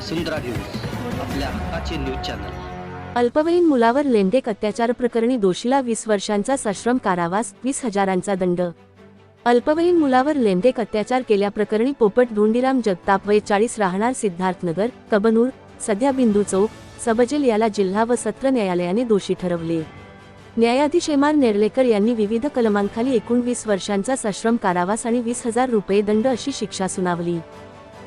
वसुंधरा news आपल्या हक्काचे news channel. अल्पवयीन मुलावर लेंडेक अत्याचार प्रकरणी दोषीला वीस वर्षांचा सश्रम कारावास वीस हजारांचा दंड. अल्पवयीन मुलावर लेंडेक अत्याचार केल्याप्रकरणी पोपट धोंडीराम जगताप वय चाळीस राहणार सिद्धार्थनगर कबनूर सध्या बिंदू चौक सबजेल याला जिल्हा व सत्र न्यायालयाने दोषी ठरवले. न्यायाधीश एम आर नेर्लेकर यांनी विविध कलमांखाली एकूण वीस वर्षांचा सश्रम कारावास आणि वीस हजार रुपये दंड अशी शिक्षा सुनावली.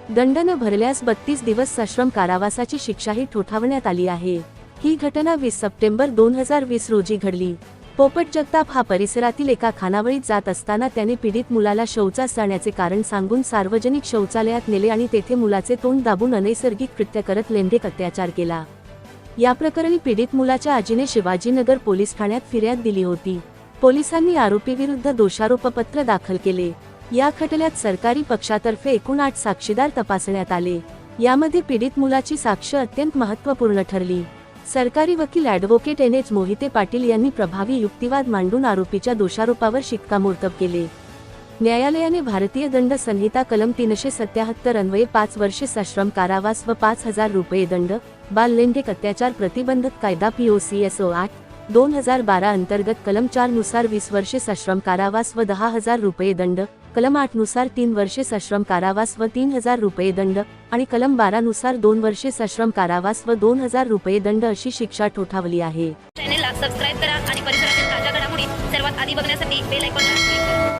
दंड न भरल्यास बत्तीस दिवस सश्रम कारावासाची शिक्षाही ठोठावण्यात आली आहे. ही घटना वीस सप्टेंबर दोन हजार वीस रोजी घडली. पोपट जगताप हा परिसरातील एका खानावळीत जात असताना त्याने पीडित मुलाला शौचास जाण्याचे कारण सांगून सार्वजनिक शौचालयात नेले आणि तेथे मुलाचे तोंड दाबून अनैसर्गिक कृत्य करत लेंढेक अत्याचार केला. या प्रकरणी पीडित मुलाच्या आजीने शिवाजीनगर पोलीस ठाण्यात फिर्याद दिली होती. पोलिसांनी आरोपीविरुद्ध दोषारोपपत्र दाखल केले. या खटल्यात सरकारी पक्षातर्फे एकूण आठ साक्षीदार तपासण्यात आले. यामध्ये पीडित मुलाची साक्ष अत्यंत महत्त्वपूर्ण ठरली. सरकारी वकील advocate N H Mohite Patil यांनी प्रभावी युक्तिवाद मांडून आरोपीच्या दोषारोपावर शिक्कामोर्तब केले. न्यायालयाने भारतीय दंड संहिता कलम तीनशे सत्याहत्तर अन्वये पाच वर्षे सश्रम कारावास व पाच हजार रुपये दंड बाल लैंगिक अत्याचार प्रतिबंधक कायदा पीओसीएसओ आठ दोन हजार बारा अंतर्गत कलम चारनुसार वीस वर्षे सश्रम कारावास व दहा हजार रुपये दंड कलम आठनुसार तीन वर्षे सश्रम कारावास व तीन हजार रुपये दंड आणि कलम बारा नुसार दोन वर्षे सश्रम कारावास व दोन हजार रुपये दंड अशी शिक्षा ठोठावली आहे. चॅनेलला सबस्क्राईब करा आणि परिसरातील ताज्या घडामोडी सर्वात आधी बघण्यासाठी बेल आयकॉन